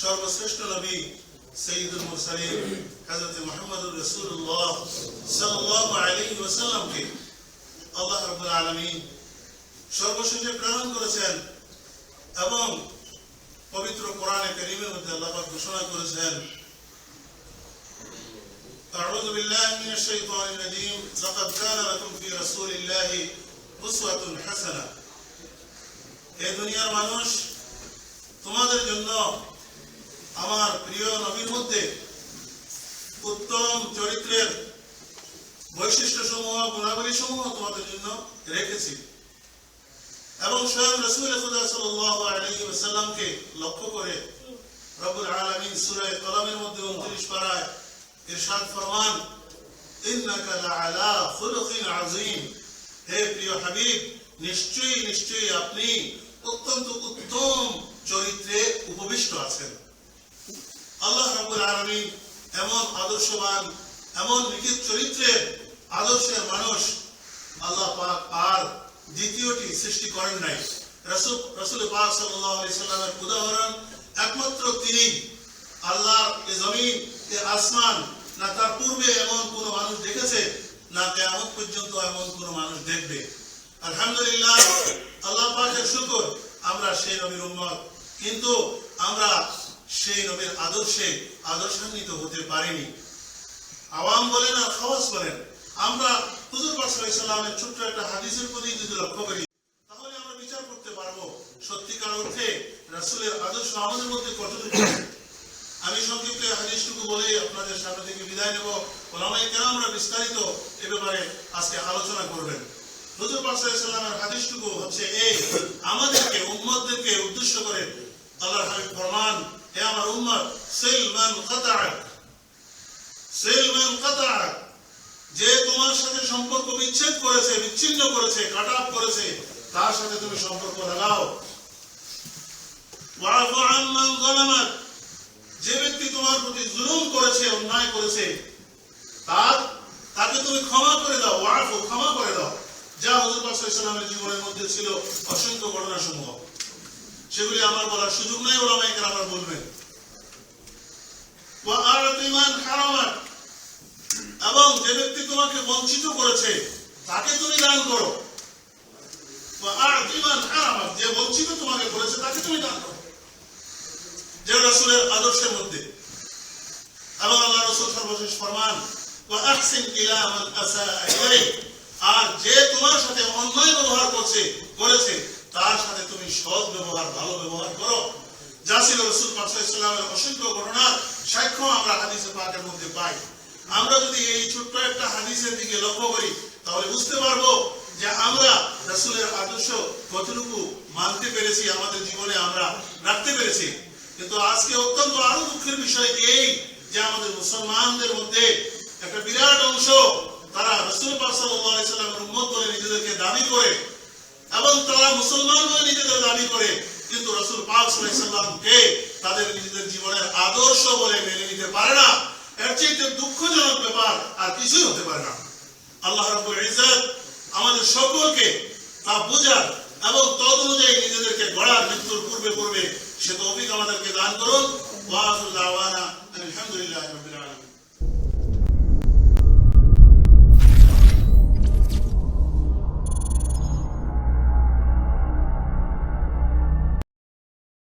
সর্বশ্রেষ্ঠ নবী সঈদুল মুরসালিন হযরত মুহাম্মদুর রাসূলুল্লাহ সাল্লাল্লাহু আলাইহি ওয়াসাল্লামকে আল্লাহ রাব্বুল আলামিন সর্বশেষে প্রেরণ করেছেন এবং পবিত্র কোরআনে কারীমের মধ্যে আল্লাহ পাক ঘোষণা করেছেন أعوذ بالله من الشيطان الرجيم لقد كان لكم في رسول الله أسوة حسنة এই দুনিয়ার মানুষ তোমাদের জন্য আমার প্রিয় নবীর মধ্যে উত্তম চরিত্রের বৈশিষ্ট্য সমূহ গুণাবলী সমূহ তোমাদের জন্য রেখেছি। এবং স্বয়ং রসুল লক্ষ্য করে সূরা কলমের মধ্যে 29 পারায় ইরশাদ ফরমান হে প্রিয় হাবিব, নিশ্চয়ই নিশ্চয়ই আপনি অত্যন্ত উত্তম চরিত্রে উপবিষ্ট আছেন। আল্লাহ রাব্বুল আলামিন এমন আদর্শবান, এমন নিখিত চরিত্রের আদর্শের মানুষ আল্লাহ পাক আর দ্বিতীয়টি সৃষ্টি করেন নাই। রাসূল রাসূল পাক সাল্লামের উদাহরণ, একমাত্র তিনি আল্লাহর এ জমিন, এ আসমান, না তার পূর্বে এমন কোন মানুষ দেখেছে, না কেয়ামত পর্যন্ত এমন কোন মানুষ দেখবে। আলহামদুলিল্লাহ, আল্লাহ পাকের শুকর আমরা সেই নবীর উম্মত। কিন্তু আমরা সেই নবীর আদর্শে আদর্শান্বিত হতে পারিনি। আওয়াম বলেন আর খাওয়াস বলেন আমরা হুজুর সাল্লাল্লাহু ছোট্ট একটা হাদিসের প্রতি যদি লক্ষ্য করি, তাহলে আমরা বিচার করতে পারব সত্যিকার অর্থে রাসূলের আদর্শ আমাদের মধ্যে কতটুকু আমি সংক্ষিপ্ত হাদিসটুকু বলে আপনাদের সামনে থেকে বিদায় নেব। ওলামায়ে কেরামরা বিস্তারিত এ ব্যাপারে আজকে আলোচনা করবেন। হুজুর সাল্লামের হাদিসটুকু হচ্ছে এই, আমাদেরকে, উম্মতদেরকে উদ্দেশ্য করে আল্লাহর ফরমান, হে আমার উম্মত সিলমান কাতাআক সিলমান কাতাআক যে তোমার সাথে সম্পর্ক বিচ্ছেদ করেছে, বিচ্ছিন্ন করেছে, কাট অফ করেছে, তার সাথে তুমি সম্পর্ক লাগাও। যে ব্যক্তি তোমার প্রতি জুলুম করেছে, অন্যায় করেছে, তার, তাকে তুমি ক্ষমা করে দাও, ওয়াফু, ক্ষমা করে দাও। যা হুজুর পাক সাল্লাল্লাহু আলাইহি সাল্লামের জীবনের মধ্যে ছিল অসংখ্য ঘটনা সমূহ সেগুলি আমার বলার সুযোগ নাই বলবেন। ওয়া আ'তি মান হারামাক এবং যে ব্যক্তি তোমাকে বঞ্চিত করেছে, তাকে তুমি দান করো। যে বঞ্চিত তোমাকে করেছে, তাকে তুমি দান করো। যে রাসূলের আদর্শের মধ্যে। এবং আল্লাহ রাসূল সর্বশেষ ফরমান মান ইলাইক। আর যে তোমার সাথে অন্যায় ব্যবহার করছে, করেছে, তার সাথে তুমি সৎ ব্যবহার, ভালো ব্যবহার করো। যা ছিল রসুল অসংখ্য সাক্ষ্য আমরা মধ্যে পাই। আমরা যদি এই ছোট্ট একটা হাদিসের দিকে লক্ষ্য করি, তাহলে বুঝতে পারব যে আমরা রাসূলের আদর্শ কতটুকু মানতে পেরেছি, আমাদের জীবনে আমরা রাখতে পেরেছি। কিন্তু আজকে অত্যন্ত আরও দুঃখের বিষয় এই যে আমাদের মুসলমানদের মধ্যে একটা বিরাট অংশ তারা রসুল পাক সাল্লাল্লাহু আলাইহি সাল্লামের উম্মত বলে নিজেদেরকে দাবি করে। এবং তারা মুসলমান বলে নিজেদের দাবি করে। কিন্তু রসুল পাক সাল্লামকে তাদের নিজেদের জীবনের আদর্শ বলে মেনে নিতে পারে না। এর চেয়ে দুঃখজনক ব্যাপার আর কিছুই হতে পারে না। আল্লাহ রাব্বুল ইজ্জত আমাদের সকলকে তা বোঝার এবং তদ অনুযায়ী নিজেদেরকে গড়ার মৃত্যুর পূর্বে পূর্বে সে তৌফিক আমাদেরকে দান করুন। ওয়া